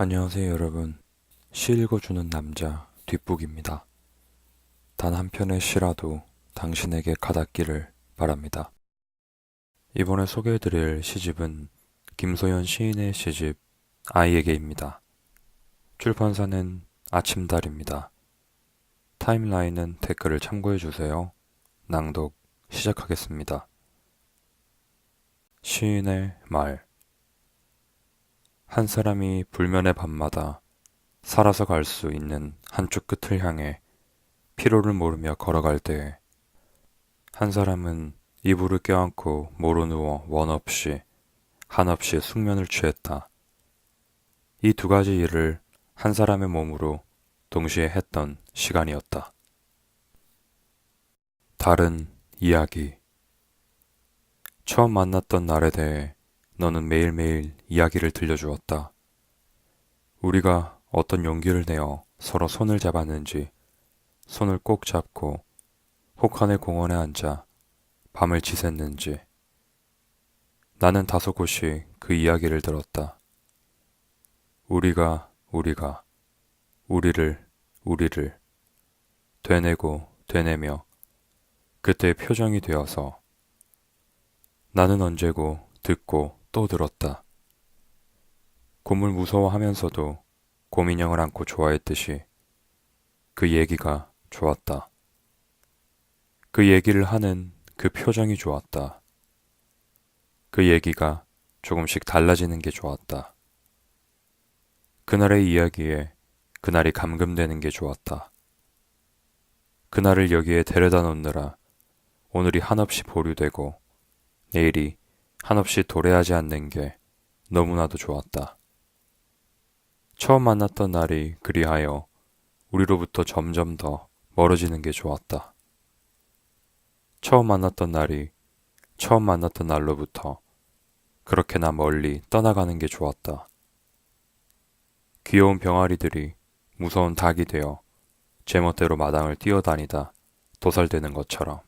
안녕하세요, 여러분. 시 읽어주는 남자 뒷북입니다. 단 한 편의 시라도 당신에게 가닿기를 바랍니다. 이번에 소개해드릴 시집은 김소연 시인의 시집 아이에게입니다. 출판사는 아침달입니다. 타임라인은 댓글을 참고해주세요. 낭독 시작하겠습니다. 시인의 말 한 사람이 불면의 밤마다 살아서 갈 수 있는 한쪽 끝을 향해 피로를 모르며 걸어갈 때에 한 사람은 이불을 껴안고 모로 누워 원 없이 한없이 숙면을 취했다. 이 두 가지 일을 한 사람의 몸으로 동시에 했던 시간이었다. 다른 이야기 처음 만났던 날에 대해 너는 매일매일 이야기를 들려주었다. 우리가 어떤 용기를 내어 서로 손을 잡았는지, 손을 꼭 잡고 혹한의 공원에 앉아 밤을 지샜는지, 나는 다소 곳이 그 이야기를 들었다. 우리가, 우리가, 우리를, 우리를, 되뇌고, 되뇌며, 그때의 표정이 되어서, 나는 언제고, 듣고, 또 들었다. 곰을 무서워하면서도 곰인형을 안고 좋아했듯이 그 얘기가 좋았다. 그 얘기를 하는 그 표정이 좋았다. 그 얘기가 조금씩 달라지는 게 좋았다. 그날의 이야기에 그날이 감금되는 게 좋았다. 그날을 여기에 데려다 놓느라 오늘이 한없이 보류되고 내일이 한없이 도래하지 않는 게 너무나도 좋았다. 처음 만났던 날이 그리하여 우리로부터 점점 더 멀어지는 게 좋았다. 처음 만났던 날이 처음 만났던 날로부터 그렇게나 멀리 떠나가는 게 좋았다. 귀여운 병아리들이 무서운 닭이 되어 제멋대로 마당을 뛰어다니다 도살되는 것처럼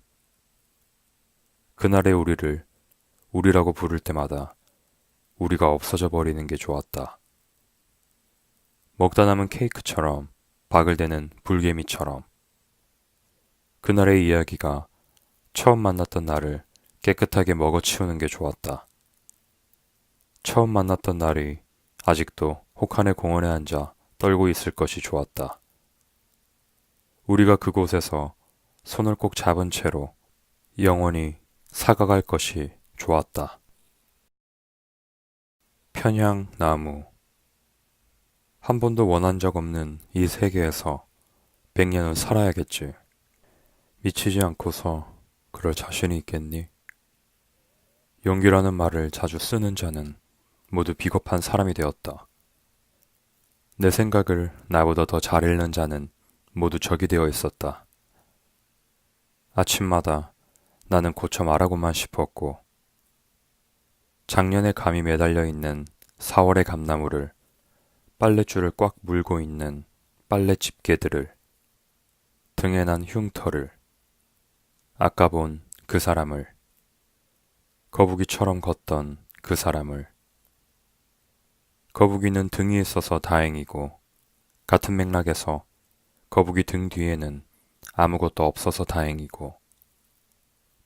그날의 우리를 우리라고 부를 때마다 우리가 없어져 버리는 게 좋았다. 먹다 남은 케이크처럼 바글대는 불개미처럼 그날의 이야기가 처음 만났던 나를 깨끗하게 먹어치우는 게 좋았다. 처음 만났던 날이 아직도 혹한의 공원에 앉아 떨고 있을 것이 좋았다. 우리가 그곳에서 손을 꼭 잡은 채로 영원히 사가갈 것이 좋았다. 편향 나무 한 번도 원한 적 없는 이 세계에서 백년은 살아야겠지. 미치지 않고서 그럴 자신이 있겠니? 용기라는 말을 자주 쓰는 자는 모두 비겁한 사람이 되었다. 내 생각을 나보다 더 잘 읽는 자는 모두 적이 되어 있었다. 아침마다 나는 고쳐 말하고만 싶었고, 작년에 감이 매달려 있는 4월의 감나무를 빨랫줄을 꽉 물고 있는 빨래 집게들을 등에 난 흉터를 아까 본 그 사람을 거북이처럼 걷던 그 사람을 거북이는 등이 있어서 다행이고 같은 맥락에서 거북이 등 뒤에는 아무것도 없어서 다행이고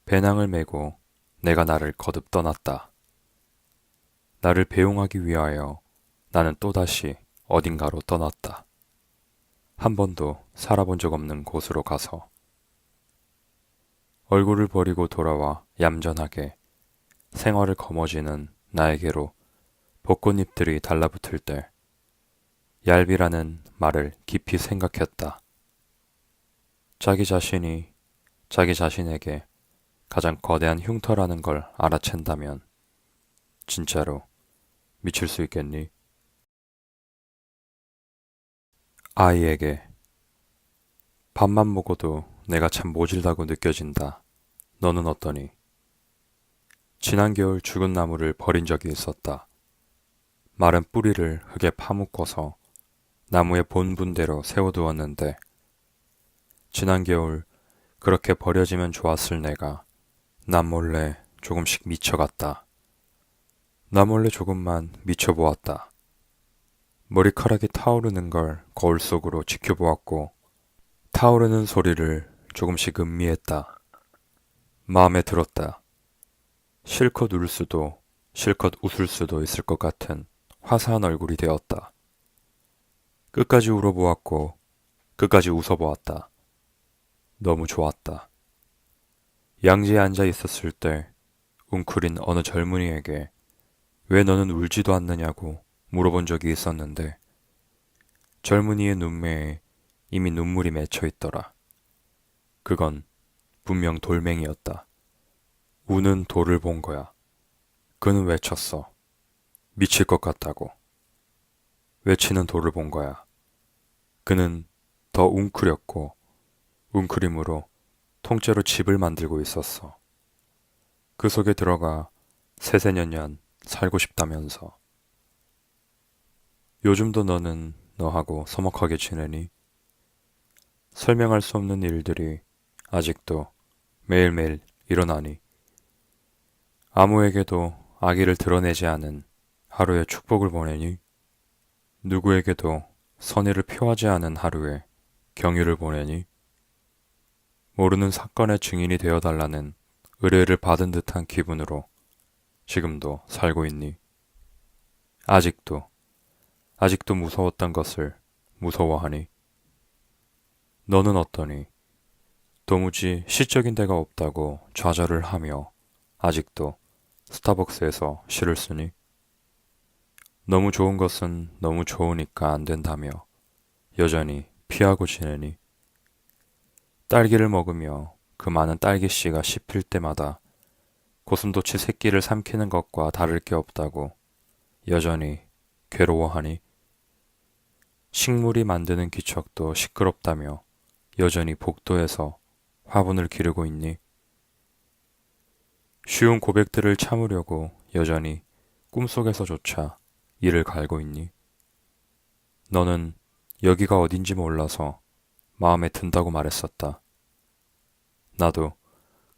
배낭을 메고 내가 나를 거듭 떠났다. 나를 배웅하기 위하여 나는 또다시 어딘가로 떠났다. 한 번도 살아본 적 없는 곳으로 가서 얼굴을 버리고 돌아와 얌전하게 생활을 거머쥐는 나에게로 벚꽃잎들이 달라붙을 때 얄비라는 말을 깊이 생각했다. 자기 자신이 자기 자신에게 가장 거대한 흉터라는 걸 알아챈다면 진짜로 미칠 수 있겠니? 아이에게 밥만 먹어도 내가 참 모질다고 느껴진다. 너는 어떠니? 지난 겨울 죽은 나무를 버린 적이 있었다. 마른 뿌리를 흙에 파묻고서 나무의 본분대로 세워두었는데 지난 겨울 그렇게 버려지면 좋았을 내가 남몰래 조금씩 미쳐갔다. 나 몰래 조금만 미쳐보았다. 머리카락이 타오르는 걸 거울 속으로 지켜보았고 타오르는 소리를 조금씩 음미했다. 마음에 들었다. 실컷 울 수도 실컷 웃을 수도 있을 것 같은 화사한 얼굴이 되었다. 끝까지 울어보았고 끝까지 웃어보았다. 너무 좋았다. 양지에 앉아 있었을 때 웅크린 어느 젊은이에게 왜 너는 울지도 않느냐고 물어본 적이 있었는데 젊은이의 눈매에 이미 눈물이 맺혀 있더라. 그건 분명 돌멩이였다. 우는 돌을 본 거야. 그는 외쳤어. 미칠 것 같다고. 외치는 돌을 본 거야. 그는 더 웅크렸고 웅크림으로 통째로 집을 만들고 있었어. 그 속에 들어가 세세년년 살고 싶다면서. 요즘도 너는 너하고 서먹하게 지내니? 설명할 수 없는 일들이 아직도 매일매일 일어나니? 아무에게도 아기를 드러내지 않은 하루의 축복을 보내니? 누구에게도 선의를 표하지 않은 하루에 경유를 보내니? 모르는 사건의 증인이 되어달라는 의뢰를 받은 듯한 기분으로 지금도 살고 있니? 아직도, 아직도 무서웠던 것을 무서워하니? 너는 어떠니? 도무지 시적인 데가 없다고 좌절을 하며 아직도 스타벅스에서 시를 쓰니? 너무 좋은 것은 너무 좋으니까 안 된다며 여전히 피하고 지내니? 딸기를 먹으며 그 많은 딸기씨가 씹힐 때마다 고슴도치 새끼를 삼키는 것과 다를 게 없다고 여전히 괴로워하니? 식물이 만드는 기척도 시끄럽다며 여전히 복도에서 화분을 기르고 있니? 쉬운 고백들을 참으려고 여전히 꿈속에서조차 이를 갈고 있니? 너는 여기가 어딘지 몰라서 마음에 든다고 말했었다. 나도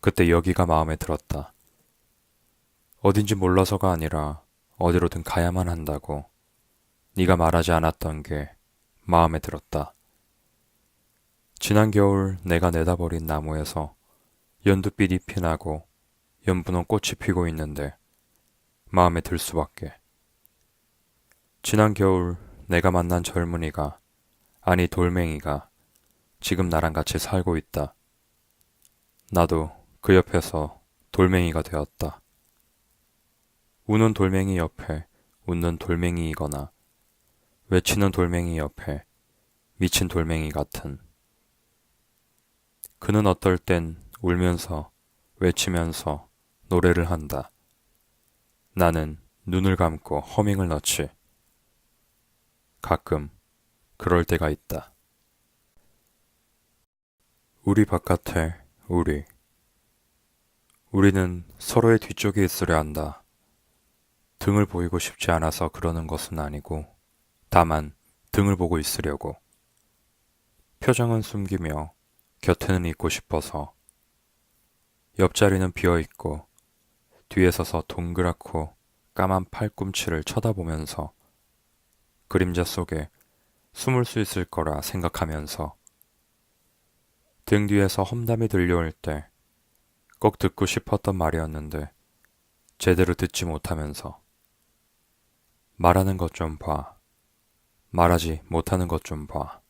그때 여기가 마음에 들었다. 어딘지 몰라서가 아니라 어디로든 가야만 한다고 네가 말하지 않았던 게 마음에 들었다. 지난 겨울 내가 내다버린 나무에서 연두빛 잎이 나고 연분홍 꽃이 피고 있는데 마음에 들 수밖에. 지난 겨울 내가 만난 젊은이가 아니 돌멩이가 지금 나랑 같이 살고 있다. 나도 그 옆에서 돌멩이가 되었다. 우는 돌멩이 옆에 웃는 돌멩이이거나 외치는 돌멩이 옆에 미친 돌멩이 같은 그는 어떨 땐 울면서 외치면서 노래를 한다. 나는 눈을 감고 허밍을 넣지. 가끔 그럴 때가 있다. 우리 바깥에 우리. 우리는 서로의 뒤쪽에 있으려 한다. 등을 보이고 싶지 않아서 그러는 것은 아니고, 다만 등을 보고 있으려고. 표정은 숨기며 곁에는 있고 싶어서. 옆자리는 비어 있고, 뒤에 서서 동그랗고 까만 팔꿈치를 쳐다보면서 그림자 속에 숨을 수 있을 거라 생각하면서 등 뒤에서 험담이 들려올 때 꼭 듣고 싶었던 말이었는데 제대로 듣지 못하면서 말하는 것 좀 봐. 말하지 못하는 것 좀 봐.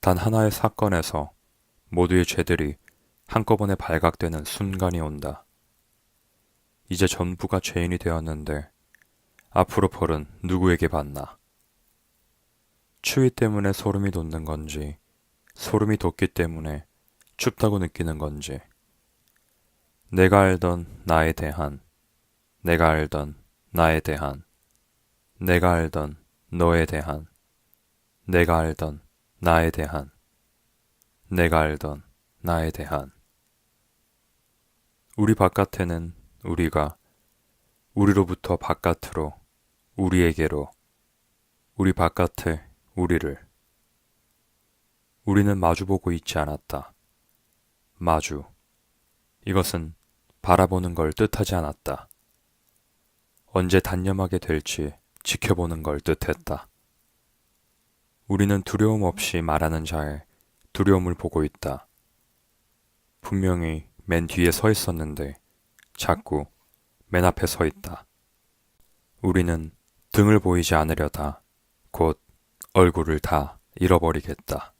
단 하나의 사건에서 모두의 죄들이 한꺼번에 발각되는 순간이 온다. 이제 전부가 죄인이 되었는데 앞으로 벌은 누구에게 받나? 추위 때문에 소름이 돋는 건지 소름이 돋기 때문에 춥다고 느끼는 건지, 내가 알던 나에 대한, 내가 알던 나에 대한, 내가 알던 너에 대한, 내가 알던 나에 대한, 내가 알던 나에 대한. 우리 바깥에는 우리가 우리로부터 바깥으로, 우리에게로, 우리 바깥에 우리를 우리는 마주보고 있지 않았다. 마주. 이것은 바라보는 걸 뜻하지 않았다. 언제 단념하게 될지 지켜보는 걸 뜻했다. 우리는 두려움 없이 말하는 자의 두려움을 보고 있다. 분명히 맨 뒤에 서 있었는데 자꾸 맨 앞에 서 있다. 우리는 등을 보이지 않으려다 곧 얼굴을 다 잃어버리겠다.